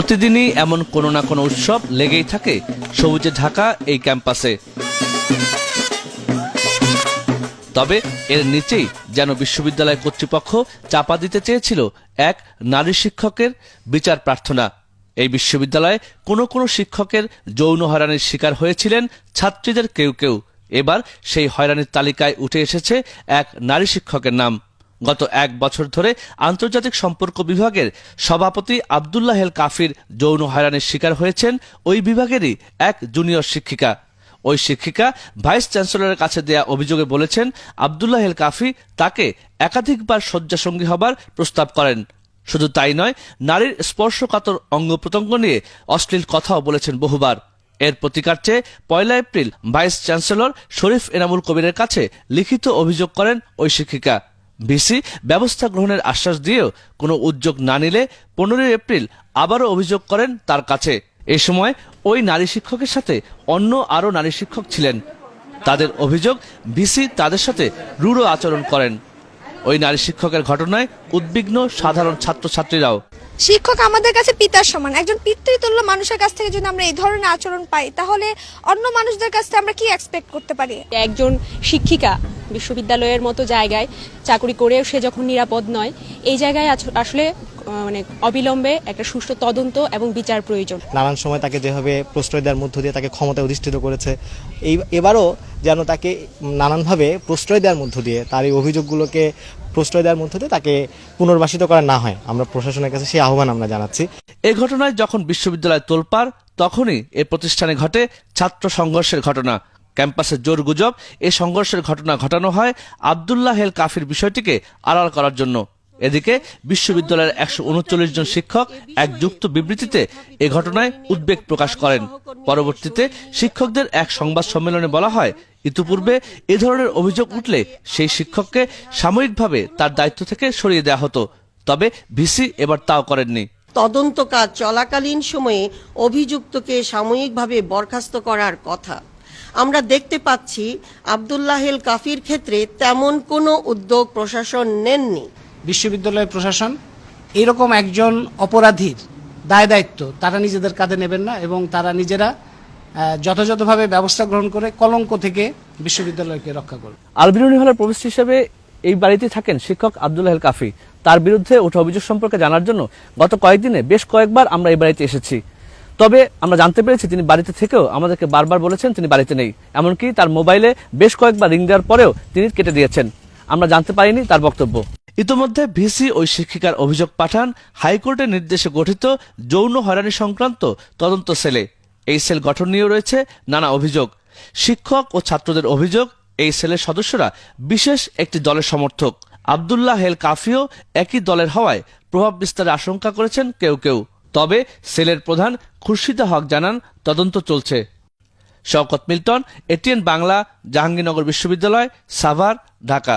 প্রতিদিনই এমন কোনো না কোনো উৎসব লেগেই থাকে সবুজে ঢাকা এই ক্যাম্পাসে। তবে এর নিচেই যেন বিশ্ববিদ্যালয় কর্তৃপক্ষ চাপা দিতে চেয়েছিল এক নারী শিক্ষকের বিচার প্রার্থনা। এই বিশ্ববিদ্যালয়ে কোনো কোনো শিক্ষকের যৌন হয়রানির শিকার হয়েছিলেন ছাত্রীদের কেউ কেউ। এবার সেই হয়রানির তালিকায় উঠে এসেছে এক নারী শিক্ষকের নাম। গত এক বছর ধরে আন্তর্জাতিক সম্পর্ক বিভাগের সভাপতি আবদুল্লাহ হেল কাফির যৌন হয়রানির শিকার হয়েছেন। ওই বিভাগেরই এক জুনিয়র শিক্ষিকা। ওই শিক্ষিকা ভাইস চ্যান্সেলরের কাছে দেয়া অভিযোগে বলেছেন, আবদুল্লাহ হেল কাফি তাকে একাধিকবার শয্যাসঙ্গী হবার প্রস্তাব করেন। শুধু তাই নয়, নারীর স্পর্শকাতর অঙ্গ প্রত্যঙ্গ নিয়ে অশ্লীল কথাও বলেছেন বহুবার। এর প্রতিকার চেয়ে পয়লা April vice chancellor Sharif Enamul কবিরের কাছে লিখিত অভিযোগ করেন ওই শিক্ষিকা। ভিসি ব্যবস্থা গ্রহণের আশ্বাস দিয়েও কোনো উদ্যোগ না নিলে পনেরোই এপ্রিল আবারও অভিযোগ করেন তার কাছে। এ সময় ওই নারী শিক্ষকের সাথে অন্য আরও নারী শিক্ষক ছিলেন। তাদের অভিযোগ ভিসি তাদের সাথে রূঢ় আচরণ করেন। ওই নারী শিক্ষকের ঘটনায় উদ্বিগ্ন সাধারণ ছাত্রছাত্রীরাও। শিক্ষক আমাদের কাছে পিতার সমান। একজন পিতৃতুল্য মানুষের কাছ থেকে যদি আমরা এই ধরনের আচরণ পাই, তাহলে অন্য মানুষদের কাছ থেকে আমরা কি এক্সপেক্ট করতে পারি? একজন শিক্ষিকা বিশ্ববিদ্যালয়ের মতো জায়গায় চাকরি করেও সে যখন নিরাপদ নয়, এই জায়গায় আসলে মানে অবিলম্বে একটা সুষ্ঠু তদন্ত এবং বিচার প্রয়োজন। নানান সময় তাকে যেভাবে প্রশ্রয় দেওয়ার মধ্য দিয়ে তাকে ক্ষমতায় অধিষ্ঠিত করেছে এই এবারও যেন তাকে নানানভাবে প্রশ্রয় দেওয়ার মধ্য দিয়ে তার এই অভিযোগগুলোকে প্রশ্রয় দেওয়ার মধ্য দিয়ে তাকে পুনর্বাসিত করা না হয়। আমরা প্রশাসনের কাছে সেই আহ্বান আমরা জানাচ্ছি। এ ঘটনায় যখন বিশ্ববিদ্যালয় তোলপাড় তখনই এ প্রতিষ্ঠানে ঘটে ছাত্র সংঘর্ষের ঘটনা। ক্যাম্পাসে জোর গুজব এ সংঘর্ষের ঘটনা ঘটানো হয় আবদুল্লাহ হেল কাফির বিষয়টিকে আড়াল করার জন্য। এদিকে বিশ্ববিদ্যালয়ের একশো উনচল্লিশ জন শিক্ষক এক যুক্ত বিবৃতিতে এ ঘটনায় উদ্বেগ প্রকাশ করেন। পরবর্তীতে শিক্ষকদের এক সংবাদ সম্মেলনে বলা হয়, ইতিপূর্বে এ ধরনের অভিযোগ উঠলে সেই শিক্ষককে সাময়িকভাবে তার দায়িত্ব থেকে সরিয়ে দেওয়া হতো। তবে ভিসি এবার তাও করেননি। তদন্ত কাজ চলাকালীন সময়ে অভিযুক্তকে সাময়িকভাবে বরখাস্ত করার কথা। আমরা দেখতে পাচ্ছি আবদুল্লাহেল কাফির ক্ষেত্রে তেমন কোনো উদ্যোগ প্রশাসন নেননি। বিশ্ববিদ্যালয় প্রশাসন, এরকম একজন অপরাধীর দায় দায়িত্ব তারা নিজেদের কাঁধে নেবেন না এবং তারা নিজেরা যথাযথভাবে ব্যবস্থা গ্রহণ করে কলঙ্ক থেকে বিশ্ববিদ্যালয়কে রক্ষা করবে আলবিরুনি হলের প্রবেশ হিসেবে এই বাড়িতে থাকেন শিক্ষক আব্দুল্লাহ কাফি। তার বিরুদ্ধে ওঠা অভিযোগ সম্পর্কে জানার জন্য গত কয়েকদিনে বেশ কয়েকবার আমরা এই বাড়িতে এসেছি। তবে আমরা জানতে পেরেছি তিনি বাড়িতে থেকেও আমাদেরকে বারবার বলেছেন তিনি বাড়িতে নেই। এমনকি তার মোবাইলে বেশ কয়েকবার রিং দেওয়ার পরেও তিনি কেটে দিয়েছেন। আমরা জানতে পারিনি তার বক্তব্য। ইতোমধ্যে ভিসি ওই শিক্ষিকার অভিযোগ পাঠান, হাইকোর্টের নির্দেশে গঠিত যৌন হয়রানি সংক্রান্ত তদন্ত সেলে। এই সেল গঠন নিয়েও রয়েছে নানা অভিযোগ। শিক্ষক ও ছাত্রদের অভিযোগ, এই সেলের সদস্যরা বিশেষ একটি দলের সমর্থক। আবদুল্লাহ হেল কাফিও একই দলের হওয়ায় প্রভাব বিস্তারের আশঙ্কা করেছেন কেউ কেউ। তবে সেলের প্রধান খুরশিদা হক জানান, তদন্ত চলছে। শওকত মিল্টন, এটিএন বাংলা, জাহাঙ্গীরনগর বিশ্ববিদ্যালয়, সাভার, ঢাকা।